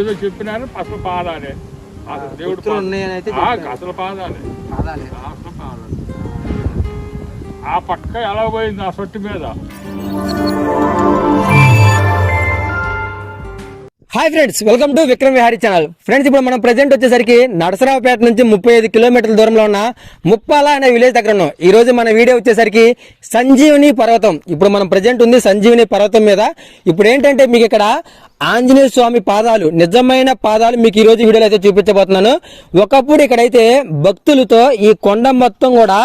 ఏదో చెప్పినారు అసలు పాదాలే. అసలు దేవుడు గుర్తులు ఉన్నాయని అయితే ఆ, చెప్తారు. అసలు పాదాలే. పాదాలే. అసలు పాదాలే. ఆ పక్క ఎలా పోయింది ఆ సొట్టు మీద? Hi friends welcome to Vikram Vihari channel friends ఇప్పుడు మనం ప్రెజెంట్ వచ్చేసరికి నరసరావుపేట నుంచి ముప్పై ఐదు కిలోమీటర్ల దూరంలో ఉన్న ముప్పాల అనే విలేజ్ దగ్గర ఉన్నాం. ఈ రోజు మన వీడియో వచ్చేసరికి సంజీవని పర్వతం. ఇప్పుడు మనం ప్రెజెంట్ ఉంది సంజీవని పర్వతం మీద. ఇప్పుడు ఏంటంటే మీకు ఇక్కడ ఆంజనేయ స్వామి పాదాలు నిజమైన పాదాలు మీకు ఈ రోజు వీడియోలో అయితే చూపించబోతున్నాను. ఒకప్పుడు ఇక్కడైతే భక్తులతో ఈ కొండ మొత్తం కూడా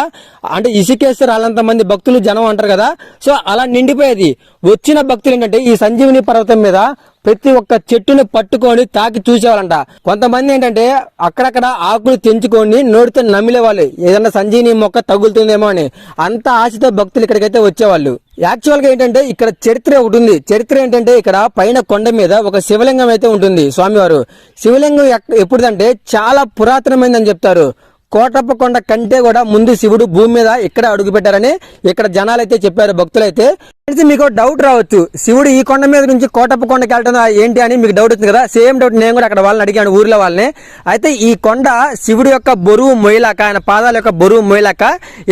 అంటే ఇసుకేస్తారు అలాంత మంది భక్తులు జనం అంటారు కదా సో అలా నిండిపోయేది. వచ్చిన భక్తులు ఏంటంటే ఈ సంజీవిని పర్వతం మీద ప్రతి ఒక్క చెట్టుని పట్టుకొని తాకి చూసేవాళ్ళంట. కొంతమంది ఏంటంటే అక్కడక్కడ ఆకులు తెంచుకొని నోటితో నమిలే వాళ్ళు ఏదన్నా సంజీవిని మొక్క తగులుతుందేమో అని. అంత ఆశతో భక్తులు ఇక్కడికైతే వచ్చేవాళ్ళు. యాక్చువల్గా ఏంటంటే ఇక్కడ చరిత్ర ఒకటి ఉంది. చరిత్ర ఏంటంటే ఇక్కడ పైన కొండ మీద ఒక శివలింగం అయితే ఉంటుంది స్వామివారు. శివలింగం ఎప్పుడుదంటే చాలా పురాతనమైందని చెప్తారు. కోటప్ప కొండ కంటే కూడా ముందు శివుడు భూమి మీద ఇక్కడ అడుగు పెట్టారని ఇక్కడ జనాలు అయితే చెప్పారు భక్తులైతే. అయితే మీకు డౌట్ రావచ్చు. శివుడు ఈ కొండ మీద నుంచి కోటప్ప కొండకి వెళ్ళడం ఏంటి అని మీకు డౌట్ వచ్చింది కదా? సేమ్ డౌట్ నేను కూడా అక్కడ వాళ్ళని అడిగాను ఊర్లో వాళ్ళని. అయితే ఈ కొండ శివుడు యొక్క బరువు మొయ్యలాక ఆయన పాదాల యొక్క బరువు మొయ్యలాక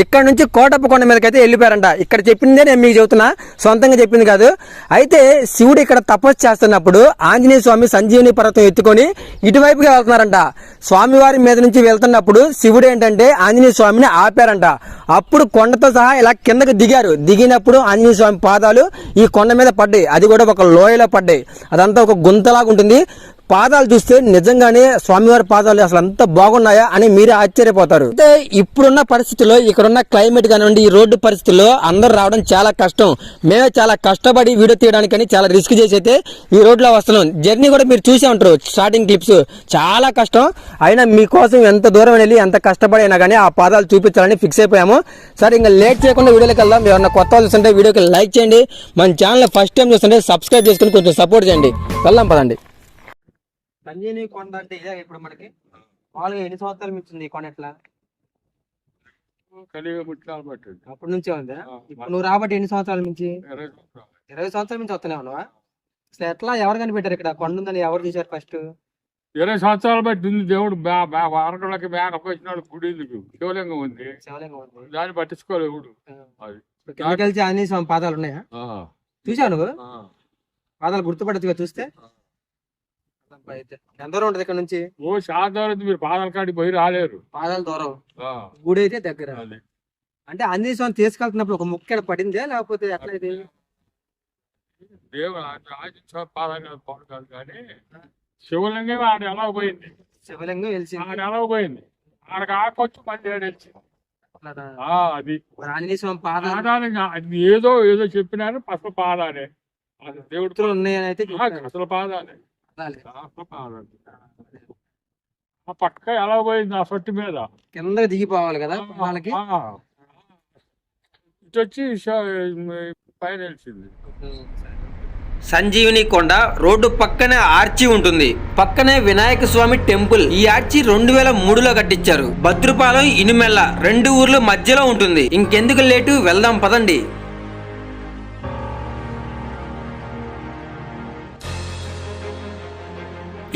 ఇక్కడ నుంచి కోటప్ప కొండ మీదకి అయితే వెళ్ళిపోయారంట. ఇక్కడ చెప్పిందే నేను మీకు చెబుతున్నా. సొంతంగా చెప్పింది కాదు. అయితే శివుడు ఇక్కడ తపస్సు చేస్తున్నప్పుడు ఆంజనేయ స్వామి సంజీవని పర్వతం ఎత్తుకొని ఇటువైపుగా వెళ్తున్నారంట. స్వామివారి మీద నుంచి వెళ్తున్నప్పుడు శివుడు ఏంటంటే ఆంజనేయ స్వామిని ఆపారంట. అప్పుడు కొండతో సహా ఇలా కిందకి దిగారు. దిగినప్పుడు ఆంజనేయ స్వామి పాదాలు ఈ కొండ మీద పడ్డాయి. అది కూడా ఒక లోయలో పడ్డాయి. అదంతా ఒక గుంతలాగా ఉంటుంది. పాదాలు చూస్తే నిజంగానే స్వామివారి పాదాలు అసలు అంత బాగున్నాయా అని మీరే ఆశ్చర్యపోతారు. అయితే ఇప్పుడున్న పరిస్థితుల్లో ఇక్కడున్న క్లైమేట్ కానివ్వండి ఈ రోడ్డు పరిస్థితుల్లో అందరూ రావడం చాలా కష్టం. మేమే చాలా కష్టపడి వీడియో తీయడానికని చాలా రిస్క్ చేసి అయితే ఈ రోడ్లో వస్తున్నాం. జర్నీ కూడా మీరు చూసే ఉంటారు స్టార్టింగ్ క్లిప్స్ చాలా కష్టం. అయినా మీకోసం ఎంత దూరం వెళ్ళి ఎంత కష్టపడి అయినా కానీ ఆ పాదాలు చూపించాలని ఫిక్స్ అయిపోయాము. సరే ఇంకా లేట్ చేయకుండా వీడియోకి వెళ్దాం. ఎవరన్నా కొత్త వాళ్ళు చూస్తుంటే వీడియోకి లైక్ చేయండి. మన ఛానల్ ఫస్ట్ టైం చూస్తుంటే సబ్స్క్రైబ్ చేసుకుని కొంచెం సపోర్ట్ చేయండి. వెళ్దాం పదండి. సంజీని కొండ అంటే ఇదే ఇప్పుడు మనకి. మామూలుగా ఎన్ని సంవత్సరాలు మించింది ఈ కొండ ఎట్లా? పట్టింది అప్పటి నుంచే ఉందా? ఇప్పుడు నువ్వు రాబట్టి ఎన్ని సంవత్సరాల నుంచి? ఇరవై సంవత్సరాలు. ఇరవై సంవత్సరాల నుంచి వస్తూనే ఉన్నావా? అసలు ఎట్లా ఎవరు కనిపెట్టారు ఇక్కడ? కొండ ఉందని ఎవరు చూశారు ఫస్ట్? ఇరవై సంవత్సరాలు బట్టి ఉంది దేవుడు. బ్యా- బ్యా- వారకులకి మేకకు వచ్చిన వాడు గుడి ఉంది శివలింగం ఉంది. శివలింగం ఉంది. దాన్ని పట్టించుకోలేదు ఎవడు. అది. ఇప్పుడు కిందకి వెళ్తే ఆంజనేయ స్వామి పాదాలు ఉన్నాయా? ఆ, చూసావు నువ్వు? ఆ. పాదాలు గుర్తుపడచ్చుగా చూస్తే. ఎంత దూరం ఉంటుంది ఇక్కడ నుంచి? ఓ శాతం మీరు పాదాల కాడికి పోయి రాలేరు. పాదాల దూరం. గుడి అయితే దగ్గర. అంటే ఆంజనేయ స్వామి తీసుకెళ్తున్నప్పుడు ఒక ముక్క పడిందే? లేకపోతే ఎట్లా ఇది? దేవుడు పాదాలు కానీ శివలింగం ఆడ ఎలా పోయింది? శివలింగం వెలిసింది. ఆడ ఎలా పోయింది? మళ్ళీ ఆడ వచ్చింది. అట్లానా? ఆ, అది. ఆంజనేయ స్వామి పాదాలు ఏదో ఏదో చెప్పినారు అసలు పాదాలే. అది దేవుడు గుర్తులు ఉన్నాయని అయితే. అసలు పాదాలే. పక్క ఎలా పోయింది ఆ సొట్టు మీద? కిందకి దిగిపోవాలి కదా వాళ్ళకి? వచ్చి పైన వెలిసింది సంజీవిని కొండ రోడ్డు పక్కనే ఆర్చి ఉంటుంది. పక్కనే వినాయక స్వామి టెంపుల్. ఈ ఆర్చి రెండు వేల మూడులో కట్టించారు. భద్రపాలెం ఇనుమెల్ల రెండు ఊర్లు మధ్యలో ఉంటుంది. ఇంకెందుకు లేటు వెళ్దాం పదండి.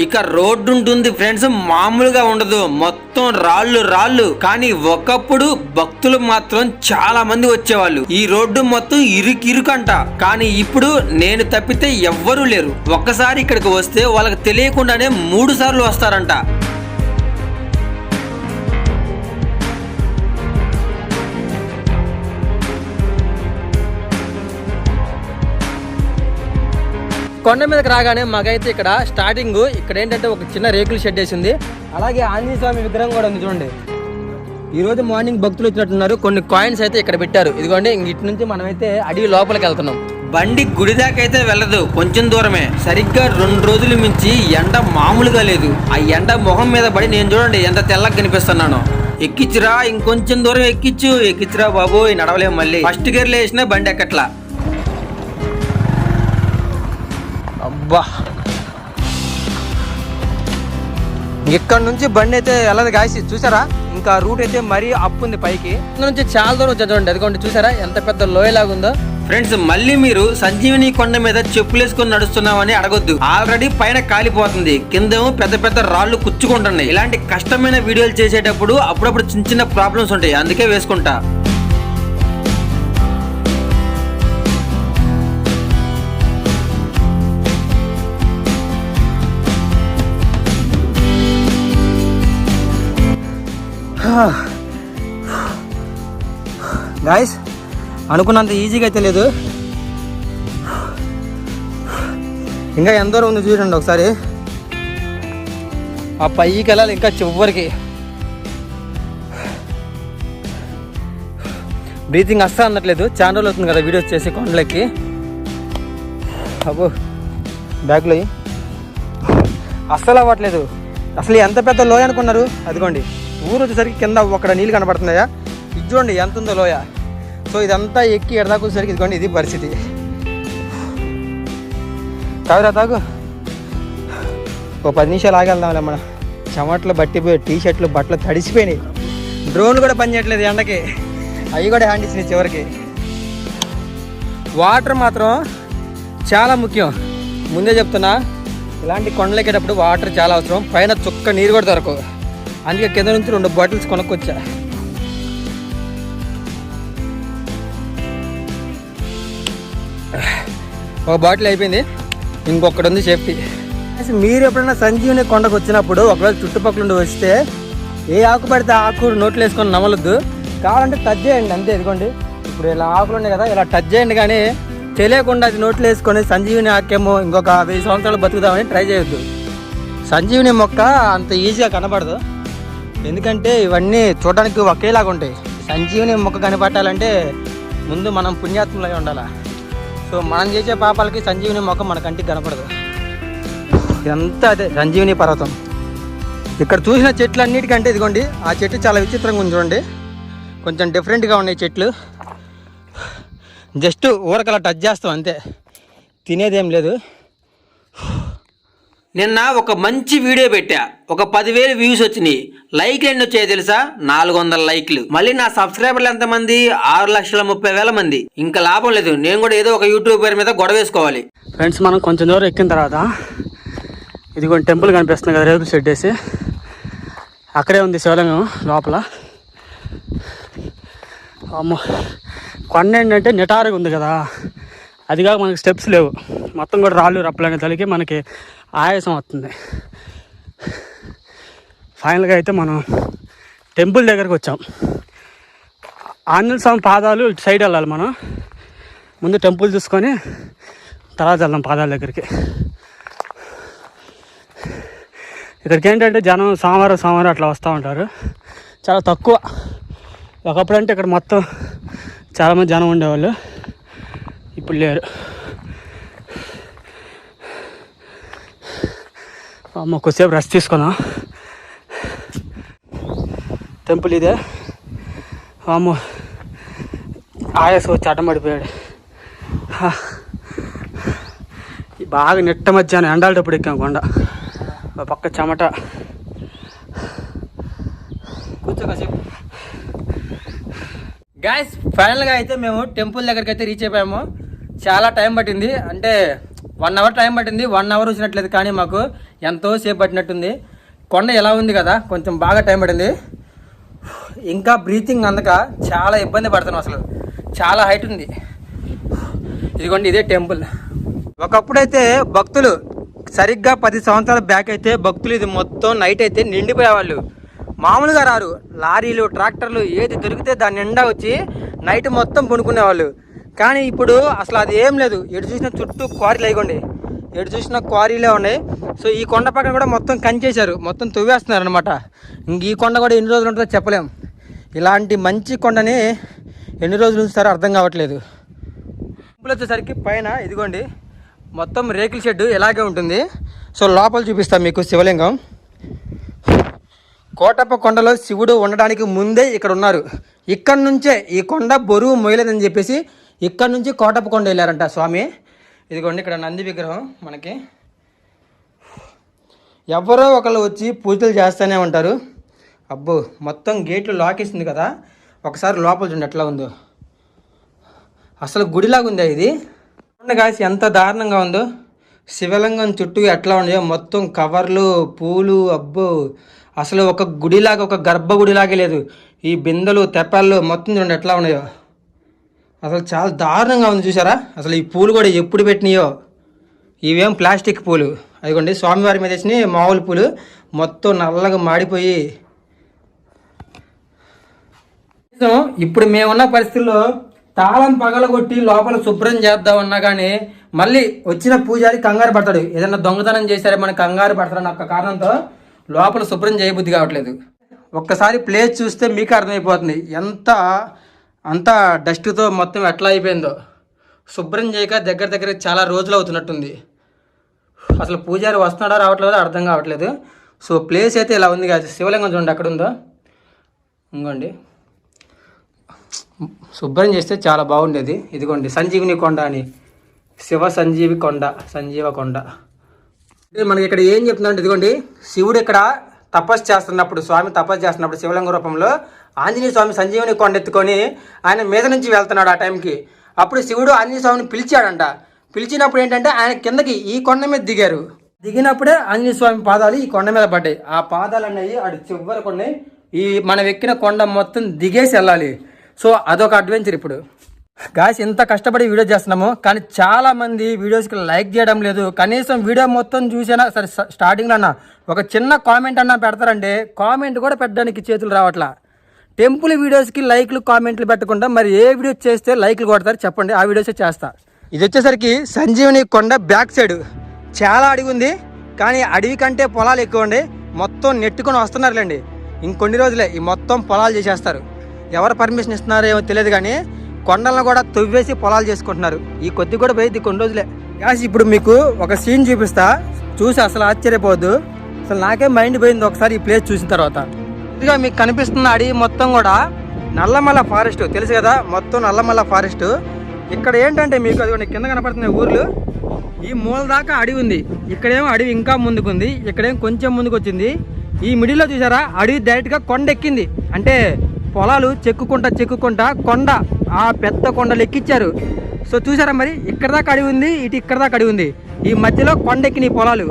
ఇక రోడ్డు ఉంటుంది ఫ్రెండ్స్ మామూలుగా ఉండదు. మొత్తం రాళ్ళు రాళ్ళు. కానీ ఒకప్పుడు భక్తులు మాత్రం చాలా మంది వచ్చేవాళ్ళు. ఈ రోడ్డు మొత్తం ఇరుకు అంట కానీ ఇప్పుడు నేను తప్పితే ఎవ్వరూ లేరు. ఒక్కసారి ఇక్కడికి వస్తే వాళ్ళకి తెలియకుండానే మూడు సార్లు వస్తారంట. కొండ మీదకి రాగానే మాకైతే ఇక్కడ స్టార్టింగ్ ఇక్కడ ఏంటంటే ఒక చిన్న రేకుల షెడ్ వేసింది. అలాగే ఆంజనేయ స్వామి విగ్రహం కూడా ఉంది చూడండి. ఈ రోజు మార్నింగ్ భక్తులు వచ్చినట్టున్నారు. కొన్ని కాయిన్స్ అయితే ఇక్కడ పెట్టారు. ఇదిగోండి ఇంక ఇటు నుంచి మనమైతే అడవి లోపలికి వెళ్తున్నాం. బండి గుడి దాకైతే వెళ్ళదు. కొంచెం దూరమే. సరిగ్గా రెండు రోజులు మించి ఎండ మామూలుగా లేదు. ఆ ఎండ మొహం మీద పడి నేను చూడండి ఎంత తెల్లగా కనిపిస్తున్నాను. ఎక్కిచ్చురా ఇంకొంచెం దూరం ఎక్కిచ్చు. ఎక్కిచ్చురా బాబు నడవలేము మళ్ళీ. ఫస్ట్ గేర్లో వేసినా బండి ఎక్కట్లా. అబ్బా. ఇక్కడ నుంచి బండి అయితే వెళ్ళదు కాసి చూసారా? ఇంకా రూట్ అయితే మరీ అప్ ఉంది పైకి. ఇక్కడ నుంచి చాలా దూరం చూడండి. అదిగోండి చూసారా? ఎంత పెద్ద లోయలాగా ఉందో ఫ్రెండ్స్ మళ్ళీ మీరు సంజీవిని కొండ మీద చెప్పులేసుకొని నడుస్తున్నామని అడగొద్దు. ఆల్రెడీ పైన కాలిపోతుంది. కిందేమో పెద్ద పెద్ద రాళ్ళు కుచ్చుకుంటున్నాయి. ఇలాంటి కష్టమైన వీడియోలు చేసేటప్పుడు అప్పుడప్పుడు చిన్న చిన్న ప్రాబ్లమ్స్ ఉంటాయి. అందుకే వేసుకుంటా. గాయస్ అనుకున్నంత ఈజీగా అయితే లేదు. ఇంకా ఎంత దూరం ఉంది చూడండి ఒకసారి. ఆ పైకి వెళ్ళాలి ఇంకా చివరికి. బ్రీతింగ్ అస్సలు అనట్లేదు చాలా రోజులు అవుతుంది కదా వీడియోస్ చేసి కొండలకి అబ్బో బ్యాగ్లో అస్సలు అవ్వట్లేదు. అసలు ఎంత పెద్ద లోయ అనుకున్నారు? అదిగోండి. ఊరు వచ్చేసరికి కింద అక్కడ నీళ్ళు కనబడుతున్నాయా ఇది చూడండి ఎంత ఉందో లోయ. సో ఇదంతా ఎక్కి ఎడదాకు వచ్చేసరికి ఇదిగోండి ఇది పరిస్థితి. తాగురా తాగు. ఓ పది నిమిషాలు ఆగెళ్దాంలే మన చెమట్లు బట్టిపోయి టీ షర్ట్లు బట్టలు తడిసిపోయినాయి. డ్రోన్లు కూడా పనిచేయట్లేదు ఎండకి. అవి కూడా హ్యాండ్ ఇచ్చినాయి చివరికి. వాటర్ మాత్రం చాలా ముఖ్యం. ముందే చెప్తున్నా ఇలాంటి కొండలు ఎక్కేటప్పుడు వాటర్ చాలా అవసరం. పైన చుక్క నీరు కూడా దొరకవు. అందుకే కింద నుంచి రెండు బాటిల్స్ కొనుక్కొచ్చా. ఒక బాటిల్ అయిపోయింది. ఇంకొకటి ఉంది సేఫ్టీ. మీరు ఎప్పుడైనా సంజీవుని కొండకు వచ్చినప్పుడు ఒకవేళ చుట్టుపక్కల నుండి వస్తే ఏ ఆకు పడితే ఆ ఆకు నోట్లు వేసుకొని నమలొద్దు. కావాలంటే టచ్ చేయండి అంతే ఇదిగోండి. ఇప్పుడు ఇలా ఆకులు ఉన్నాయి కదా ఇలా టచ్ చేయండి కానీ తెలియకుండా అది నోట్లు వేసుకొని సంజీవిని ఆకేమో ఇంకొక వెయ్యి సంవత్సరాలు బతుకుదామని ట్రై చేయొద్దు. సంజీవిని మొక్క అంత ఈజీగా కనబడదు. ఎందుకంటే ఇవన్నీ చూడడానికి ఒకేలాగా ఉంటాయి. సంజీవిని మొక్క కనపట్టాలంటే ముందు మనం పుణ్యాత్ములై ఉండాలి? సో మనం చేసే పాపాలకి సంజీవిని మొక్క మన కంటికి కనపడదు. ఇదంతా అదే సంజీవిని పర్వతం. ఇక్కడ చూసిన చెట్లు అన్నిటికంటే ఇదిగోండి ఆ చెట్టు చాలా విచిత్రంగా ఉంది చూడండి. కొంచెం డిఫరెంట్గా ఉన్నాయి చెట్లు. జస్ట్ ఊరకలా టచ్ చేస్తాం అంతే. తినేదేం లేదు. నిన్న ఒక మంచి వీడియో పెట్టా. ఒక పదివేలు వ్యూస్ వచ్చినాయి. లైక్లు ఎన్ని వచ్చాయో తెలుసా? నాలుగు వందల లైక్లు. మళ్ళీ నా సబ్స్క్రైబర్లు ఎంతమంది? ఆరు లక్షల ముప్పై వేల మంది. ఇంకా లాభం లేదు. నేను కూడా ఏదో ఒక యూట్యూబర్ మీద గొడవ వేసుకోవాలి. ఫ్రెండ్స్ మనం కొంచెం దూరం ఎక్కిన తర్వాత ఇదిగోండి టెంపుల్ కనిపిస్తుంది కదా రేపు షెడ్ వేసి. అక్కడే ఉంది శివలింగం లోపల. అమ్మో! కొండ ఏంటంటే నిటారుగా ఉంది కదా. అది కాక మనకి స్టెప్స్ లేవు. మొత్తం కూడా రాళ్ళు రప్పలనే తలికి మనకి ఆయాసం వస్తుంది. ఫైనల్గా అయితే మనం టెంపుల్ దగ్గరకు వచ్చాం. ఆంజనేయ స్వామి పాదాలు ఇటు సైడ్ వెళ్ళాలి మనం. ముందు టెంపుల్ చూసుకొని తర్వాత వెళ్దాం పాదాల దగ్గరికి. ఇక్కడికి ఏంటంటే జనం సోమవారం సోమవారం అట్లా వస్తూ ఉంటారు. చాలా తక్కువ. ఒకప్పుడు అంటే ఇక్కడ మొత్తం చాలామంది జనం ఉండేవాళ్ళు. ఇప్పుడు లేరు. అమ్మ కొద్దిసేపు రెస్ట్ తీసుకుందాం టెంపుల్ ఇదే. అమ్మ ఆయాసం వచ్చి అడ్డమడిపోయాడు బాగా నిట్ట మధ్యాహ్నం ఎండాలేటప్పుడు ఎక్కాం కొండ. పక్క చెమట. గాయస్ ఫైనల్గా అయితే మేము టెంపుల్ దగ్గరికి అయితే రీచ్ అయిపోయాము. చాలా టైం పట్టింది. అంటే వన్ అవర్ టైం పట్టింది వన్ అవర్ వచ్చినట్లేదు కానీ మాకు ఎంతో సేపు పట్టినట్టుంది. కొండ ఎలా ఉంది కదా కొంచెం బాగా టైం పడింది ఇంకా బ్రీతింగ్ అందక చాలా ఇబ్బంది పడుతున్నాం అసలు. చాలా హైట్ ఉంది. ఇదిగోండి ఇదే టెంపుల్ ఒకప్పుడైతే భక్తులు సరిగ్గా పది సంవత్సరాల బ్యాక్ అయితే భక్తులు ఇది మొత్తం నైట్ అయితే నిండిపోయేవాళ్ళు. మామూలుగా రారు. లారీలు ట్రాక్టర్లు ఏది దొరికితే దాని నిండా వచ్చి నైట్ మొత్తం కొనుక్కునేవాళ్ళు కానీ ఇప్పుడు అసలు అది ఏం లేదు. ఎటు చూసిన చుట్టూ క్వారీలు అయికోండి ఎటు చూసిన క్వారీలే ఉన్నాయి సో ఈ కొండ పక్కన కూడా మొత్తం కంచేశారు. మొత్తం తవ్వేస్తున్నారు అనమాట ఇంక ఈ కొండ కూడా ఎన్ని రోజులు ఉంటుందో చెప్పలేం. ఇలాంటి మంచి కొండని ఎన్ని రోజులు ఉంచుతారో అర్థం కావట్లేదు. టెంపుల్ వచ్చేసరికి పైన ఇదిగోండి. మొత్తం రేకుల షెడ్ ఇలాగే ఉంటుంది. సో లోపల చూపిస్తాం మీకు శివలింగం. కోటప్ప కొండలో శివుడు ఉండడానికి ముందే ఇక్కడ ఉన్నారు. ఇక్కడ నుంచే ఈ కొండ బరువు మొయలేదని చెప్పేసి ఇక్కడ నుంచి కోటప్పకొండ వెళ్ళారంట స్వామి. ఇదిగోండి ఇక్కడ నంది విగ్రహం మనకి. ఎవరో ఒకళ్ళు వచ్చి పూజలు చేస్తూనే ఉంటారు. అబ్బో మొత్తం గేట్లు లాక్ ఇస్తుంది కదా. ఒకసారి లోపల చూడండి ఎట్లా ఉందో. అసలు గుడిలాగా ఉందా ఇది? కాసి ఎంత దారుణంగా ఉందో. శివలింగం చుట్టూ ఎట్లా ఉన్నాయో మొత్తం కవర్లు పూలు అబ్బో. అసలు ఒక గుడిలాగా ఒక గర్భగుడిలాగే లేదు. ఈ బిందెలు తెప్పలు మొత్తం చూడండి ఎట్లా ఉన్నాయో. అసలు చాలా దారుణంగా ఉంది చూసారా అసలు ఈ పూలు కూడా ఎప్పుడు పెట్టినాయో? ఇవేం ప్లాస్టిక్ పూలు. అదిగోండి స్వామివారి మీద వేసిన మామూలు పూలు. మొత్తం నల్లగా మాడిపోయి. ఇప్పుడు మేమున్న పరిస్థితుల్లో తాళం పగలగొట్టి లోపల శుభ్రం చేద్దామన్నా కానీ మళ్ళీ వచ్చిన పూజారి కంగారు పడతాడు. ఏదైనా దొంగతనం చేశారే మనకి కంగారు పడతారన్న ఒక్క కారణంతో లోపల శుభ్రం చేయబుద్ధి కావట్లేదు. ఒక్కసారి ప్లేస్ చూస్తే మీకు అర్థమైపోతుంది. ఎంత అంతా డస్ట్తో మొత్తం ఎట్లా అయిపోయిందో. శుభ్రం చేయక దగ్గర దగ్గర చాలా రోజులు అవుతున్నట్టుంది. అసలు పూజారి వస్తున్నాడో రావట్లేదో అర్థం కావట్లేదు. సో ప్లేస్ అయితే ఇలా ఉంది కాదు శివలింగం చూడండి అక్కడ ఉందో? ఇంకోండి శుభ్రం చేస్తే చాలా బాగుండేది. ఇదిగోండి సంజీవిని కొండ అని. శివ సంజీవి కొండ సంజీవ కొండ. మనకి ఇక్కడ ఏం చెప్తుందంటే ఇదిగోండి శివుడు ఇక్కడ తపస్సు చేస్తున్నప్పుడు స్వామి తపస్సు చేస్తున్నప్పుడు శివలింగ రూపంలో ఆంజనేయ స్వామి సంజీవుని కొండెత్తుకొని ఆయన మీద నుంచి వెళ్తున్నాడు ఆ టైంకి. అప్పుడు శివుడు ఆంజనేయ స్వామిని పిలిచాడంట. పిలిచినప్పుడు ఏంటంటే ఆయన కిందకి ఈ కొండ మీద దిగారు. దిగినప్పుడే ఆంజనేయ స్వామి పాదాలు ఈ కొండ మీద పడ్డాయి. ఆ పాదాలు అనేవి అటు చివరి కొన్ని ఈ మనం ఎక్కిన కొండ మొత్తం దిగేసి వెళ్ళాలి. సో అదొక అడ్వెంచర్ ఇప్పుడు. గాయస్ ఎంత కష్టపడి వీడియో చేస్తున్నాము కానీ చాలా మంది వీడియోస్కి లైక్ చేయడం లేదు. కనీసం వీడియో మొత్తం చూసినా సరే స్టార్టింగ్లో అన్న ఒక చిన్న కామెంట్ అన్నా పెడతారంటే కామెంట్ కూడా పెట్టడానికి చేతులు రావట్లా. టెంపుల్ వీడియోస్కి లైక్లు కామెంట్లు పెట్టకుండా మరి ఏ వీడియో చేస్తే లైక్లు కొడతారు చెప్పండి. ఆ వీడియోసే చేస్తా. ఇది వచ్చేసరికి సంజీవని కొండ బ్యాక్ సైడ్. చాలా అడవి ఉంది కానీ అడవి కంటే పొలాలు ఎక్కువ ఉండి మొత్తం నెట్టుకొని వస్తున్నారులేండి. ఇంకొన్ని రోజులే ఈ మొత్తం పొలాలు చేసేస్తారు. ఎవరు పర్మిషన్ ఇస్తున్నారో ఏమో తెలియదు కానీ కొండలను కూడా తవ్వేసి పొలాలు చేసుకుంటున్నారు. ఈ కొద్ది కూడా పోయింది కొన్ని రోజులే. యాస్ ఇప్పుడు మీకు ఒక సీన్ చూపిస్తా. చూసి అసలు ఆశ్చర్యపోవద్దు. అసలు నాకే మైండ్ పోయింది ఒకసారి ఈ ప్లేస్ చూసిన తర్వాత. ఇదిగా మీకు కనిపిస్తున్న అడవి మొత్తం కూడా నల్లమల్ల ఫారెస్ట్. తెలుసు కదా మొత్తం నల్లమల్ల ఫారెస్ట్. ఇక్కడ ఏంటంటే మీకు అది కింద కనపడుతున్నాయి ఊర్లు. ఈ మూల దాకా అడవి ఉంది. ఇక్కడేమో అడవి ఇంకా ముందుకుంది. ఇక్కడేమో కొంచెం ముందుకు వచ్చింది ఈ మిడిల్లో చూసారా అడవి డైరెక్ట్గా కొండ ఎక్కింది. అంటే పొలాలు చెక్కుకుంటా చెక్కుకుంటా కొండ ఆ పెద్ద కొండలు ఎక్కిచ్చారు. సో చూసారా మరి ఇక్కడ దాకా అడవి ఉంది ఇటు ఇక్కడ దాకా అడవి ఉంది. ఈ మధ్యలో కొండ ఎక్కిన పొలాలు.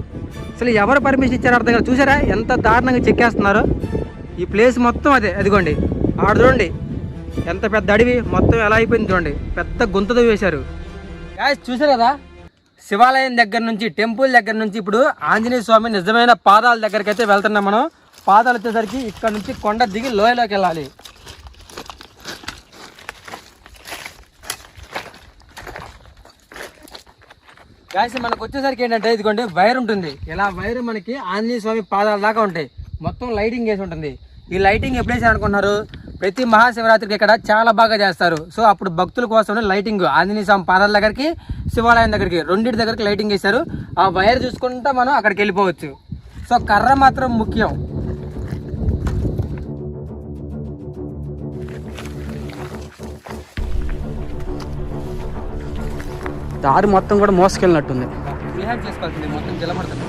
అసలు ఎవరు పర్మిషన్ ఇచ్చారో అర్థం కాదు చూసారా ఎంత దారుణంగా చెక్కేస్తున్నారో. ఈ ప్లేస్ మొత్తం అదే అదిగోండి. ఆడ చూడండి. ఎంత పెద్ద అడవి మొత్తం ఎలా అయిపోయింది చూడండి. పెద్ద గుంతతో వేశారు గ్యాస్ చూసారు కదా? శివాలయం దగ్గర నుంచి టెంపుల్ దగ్గర నుంచి ఇప్పుడు ఆంజనేయ స్వామి నిజమైన పాదాల దగ్గరికి అయితే వెళ్తున్నాం మనం. పాదాలు వచ్చేసరికి ఇక్కడ నుంచి కొండ దిగి లోయలోకి వెళ్ళాలి. గాయస్ మనకు వచ్చేసరికి ఏంటంటే ఇదిగోండి వైర్ ఉంటుంది. ఇలా వైర్ మనకి ఆంజనేయ స్వామి పాదాల దాకా ఉంటాయి. మొత్తం లైటింగ్ వేసి ఉంటుంది. ఈ లైటింగ్ ఎప్పుడు వేసారు అనుకున్నారు? ప్రతి మహాశివరాత్రికి ఇక్కడ చాలా బాగా చేస్తారు. సో అప్పుడు భక్తుల కోసం లైటింగ్. ఆంజనేయ స్వామి పాదాల దగ్గరికి శివాలయం దగ్గరికి రెండింటి దగ్గరికి లైటింగ్ వేశారు. ఆ వైర్ చూసుకుంటా మనం అక్కడికి వెళ్ళిపోవచ్చు. సో కర్ర మాత్రం ముఖ్యం. దారి మొత్తం కూడా మోసుకెళ్ళినట్టుంది. చేసుకోవాల్సింది మొత్తం జలమడుతుంది.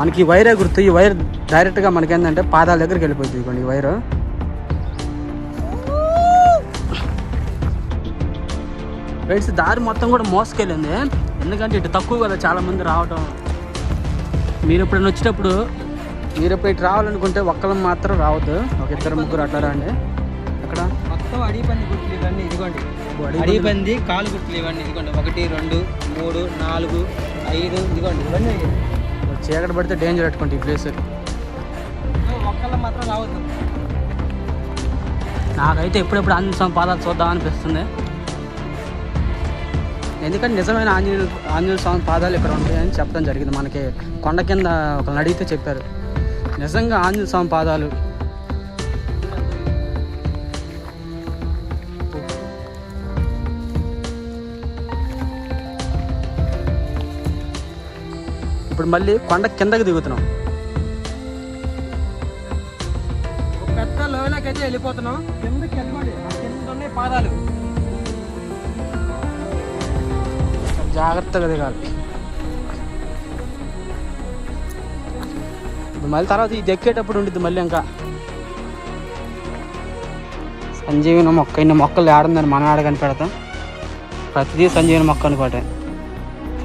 మనకి వైరే గుర్తు ఈ వైర్ డైరెక్ట్గా మనకి ఏంటంటే పాదాల దగ్గరికి వెళ్ళిపోతుంది ఇదిగోండి ఈ వైర్. ఫ్రెండ్స్ దారి మొత్తం కూడా మోసుకెళ్ళింది. ఎందుకంటే ఇటు తక్కువ కదా చాలా మంది రావటం. మీరు ఎప్పుడైనా వచ్చేటప్పుడు మీరు ఎప్పుడు ఇటు రావాలనుకుంటే ఒక్కరు మాత్రం రావద్దు. ఒక ఇద్దరు ముగ్గురు అట్లా రండి. అక్కడ మొత్తం అడిగి పంది గుర్తులు ఇవన్నీ ఇదిగోండి. అడవి అడిగి పంది. కాలు గుర్తులు ఇవన్నీ ఇదిగోండి. ఒకటి రెండు మూడు నాలుగు ఐదు ఇదిగోండి. ఇవన్నీ చీకటి పడితే డేంజర్ పెట్టుకోండి ఈ ప్లేస్ నాకైతే ఎప్పుడెప్పుడు ఆంజనేయ స్వామి పాదాలు చూద్దాం అనిపిస్తుంది. ఎందుకంటే నిజమైన ఆంజనేయ ఆంజనేయ స్వామి పాదాలు ఇక్కడ ఉంటాయని చెప్పడం జరిగింది. మనకి కొండ కింద ఒకరిని అడిగితే చెప్పారు. నిజంగా ఆంజనేయ స్వామి పాదాలు ఇప్పుడు మళ్ళీ కొండ కిందకి దిగుతున్నాం. ఒక పెద్ద లోయలోకైతే వెళ్ళిపోతున్నాం. కిందకి వెళ్ళిపోండి. ఆ కింద ఉన్నాయి పాదాలు. జాగ్రత్తగా దిగాలి. ఇప్పుడు మళ్ళీ తర్వాత ఇది ఎక్కేటప్పుడు ఉండిద్ది మళ్ళీ ఇంకా. సంజీవన మొక్క ఇన్ని మొక్కలు ఆడుందని మనం ఆడ కనిపెడతాం. ప్రతిదీ సంజీవన మొక్క అనుకోటే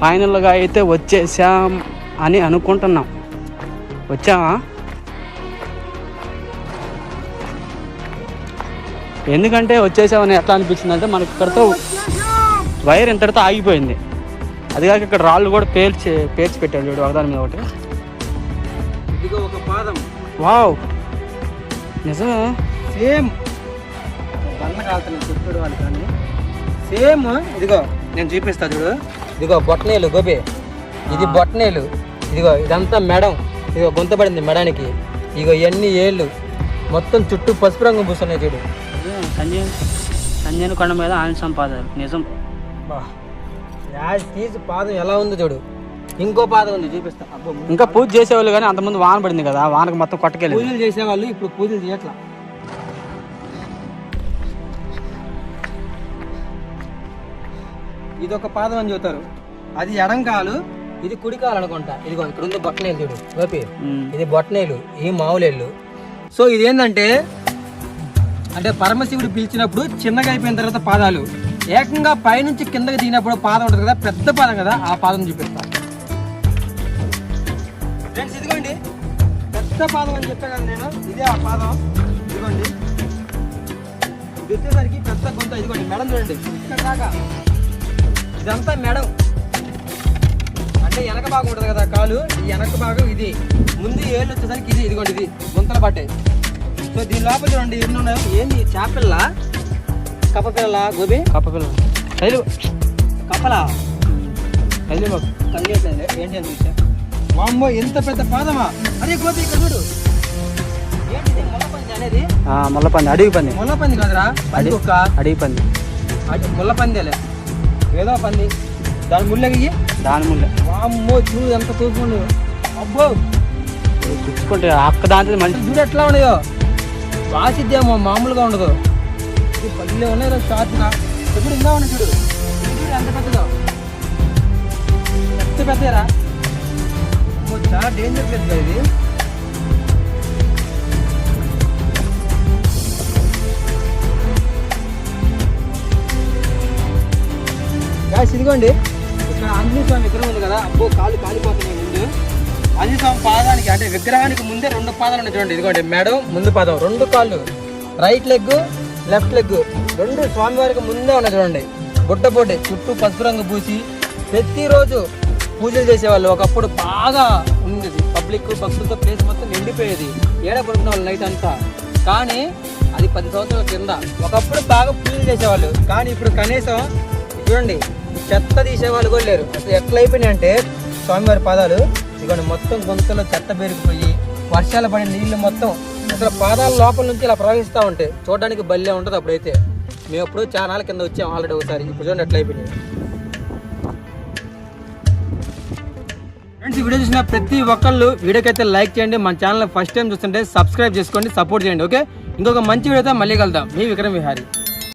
ఫైనల్గా అయితే వచ్చేసాం. అని అనుకుంటున్నాం. వచ్చామా ఎందుకంటే వచ్చేసామని ఎట్లా అనిపించింది అంటే మనకి ఇక్కడతో వైర్ ఇంతటితో ఆగిపోయింది. అది కాక ఇక్కడ రాళ్ళు కూడా పేర్చి పేర్చి పెట్టాడు చూడు ఒకదాని మీద ఒకటి. ఇదిగో ఒక పాదం. వావ్! నిజమే? సేమ్. బండ కాలుతున్నాయి చెప్పాడు వాళ్ళు కానీ. సేమ్. ఇదిగో నేను చూపిస్తా చూడు. ఇదిగో బొట్టనేలు గోపి. ఇది బొట్టనేలు ఇదిగో ఇదంతా మెడం. ఇదిగో గుంత పడింది మెడానికి. ఇదిగో ఇవన్నీ ఏళ్ళు మొత్తం చుట్టూ పసుపు రంగు పూస్తున్నాయి చూడు. సంజయ్ సంజయ్ కొండ మీద ఆయన సంపాదాలు నిజం. తీసి పాదం ఎలా ఉందో చూడు. ఇంకో పాదం ఉంది చూపిస్తా. అబ్బో ఇంకా పూజ చేసేవాళ్ళు కానీ అంతకుముందు వాన పడింది కదా ఆ వానకు మొత్తం కొట్టకెళ్ళి పూజలు చేసేవాళ్ళు ఇప్పుడు పూజలు చేయట్లా. ఇది ఒక పాదం అని చెబుతారు. అది ఎడం కాలు ఇది కుడి కాలు అనుకుంటా ఇదిగో ఇక్కడ ఉంది బొట్టనేలు చూడు. గోపి ఇది బొట్టనేలు ఈ మావులేళ్ళు. సో ఇది ఏంటంటే అంటే పరమశివుడు పిలిచినప్పుడు చిన్నగా అయిపోయిన తర్వాత పాదాలు. ఏకంగా పైనుంచి కిందకి దిగినప్పుడు పాదం ఉంటుంది కదా పెద్ద పాదం కదా ఆ పాదం చూపిస్తా. ఫ్రెండ్స్ ఇదిగోండి. పెద్ద పాదం అని చెప్పా కదా నేను. ఇదే ఆ పాదం. ఇదిగోండి. ఇది వచ్చేసరికి పెద్ద గుంత. ఇదిగోండి మెడం చూడండి. ఇక్కడ దాకా. ఇదంతా మెడం అంటే వెనక భాగం ఉంటుంది కదా కాలు. ఈ వెనక భాగం ఇది. ముందు ఏళ్ళు వచ్చేసరికి ఇది ఇదిగోండి ఇది. గుంతలు పట్టాయి సో దీని లోపల చూడండి ఎన్ని ఉన్నాయో. ఏంది చేపల్ల? కప్పపిల్ల గోబి? కప్పపిల్ల. శైలు కప్పలా? శైలు బాబు. కలిగేట్లేదు ఏంటి అని చూసా వామ్మో ఎంత పెద్ద పాదమా? అరే గోపి ఇక్కడ చూడు. ఏంటిది ముల్లపంది అనేది? ముల్లపంది అడవి పంది. ముల్లపంది కాదురా పంది కుక్క. అడవి పంది. అది ముల్లపందేలే ఏదో పంది. దాని ముళ్ళకి దాని ముందే వామ్మో చూడు ఎంత చూసుకోండి అబ్బో. గుచ్చుకుంటే అక్క దాంట్లో మనిషి చూడు ఎట్లా ఉన్నాయో వాసిద్దేమో మామూలుగా ఉండదు. పల్లె ఉన్నాయి షార్ట్గా ఇప్పుడు ఇంకా ఉన్నాయి చూడు. చూడు ఎంత పెద్దదో. ఎంత పెద్దరా అమ్మో, చాలా డేంజర్ ప్లేస్ ఇది. ఇదిగోండి. ఇక్కడ ఆంజనేయ స్వామి విగ్రహం ఉంది కదా అబ్బో కాలు కాలిపోతున్నాయి ముందు. ఆంజనేయ స్వామి పాదానికి అంటే విగ్రహానికి ముందే రెండు పాదాలు ఉన్నాయి చూడండి. ఇదిగోండి మేడం ముందు పాదం రెండు కాళ్ళు రైట్ లెగ్ లెఫ్ట్ లెగ్ రెండు స్వామివారికి ముందే ఉన్నాయి చూడండి. గుడ్డ పొడి చుట్టూ పసుపు రంగు పూసి ప్రతిరోజు పూజలు చేసేవాళ్ళు. ఒకప్పుడు బాగా ఉండేది. పబ్లిక్ భక్తులతో ప్లేస్ మొత్తం నిండిపోయేది. ఏడపడుకున్న వాళ్ళు నైట్ అంతా. కానీ అది పది సంవత్సరాల కింద ఒకప్పుడు బాగా పూజలు చేసేవాళ్ళు. కానీ ఇప్పుడు కనీసం చూడండి చెత్త తీసే వాళ్ళు కూడా లేరు. అసలు ఎట్లా అయిపోయినాయి అంటే స్వామివారి పాదాలు ఇక్కడ మొత్తం గొంతులో చెత్త పెరిగిపోయి వర్షాలు పడిన నీళ్ళు మొత్తం అసలు పాదాల లోపల నుంచి ఇలా ప్రవహిస్తూ ఉంటాయి. చూడడానికి బల్లే ఉంటుంది అప్పుడైతే. మేము అప్పుడు చాలా కింద వచ్చాం ఆల్రెడీ ఒకసారి. ఇప్పుడు చూడండి ఎట్లా అయిపోయినాయి. ఫ్రెండ్స్ ఈ వీడియో చూసిన ప్రతి ఒక్కళ్ళు వీడియోకి అయితే లైక్ చేయండి. మన ఛానల్ ఫస్ట్ టైం చూస్తుంటే సబ్స్క్రైబ్ చేసుకోండి సపోర్ట్ చేయండి ఓకే? ఇంకొక మంచి వీడియోతో మళ్ళీ కలుద్దాం. మీ విక్రమ్ విహారీ.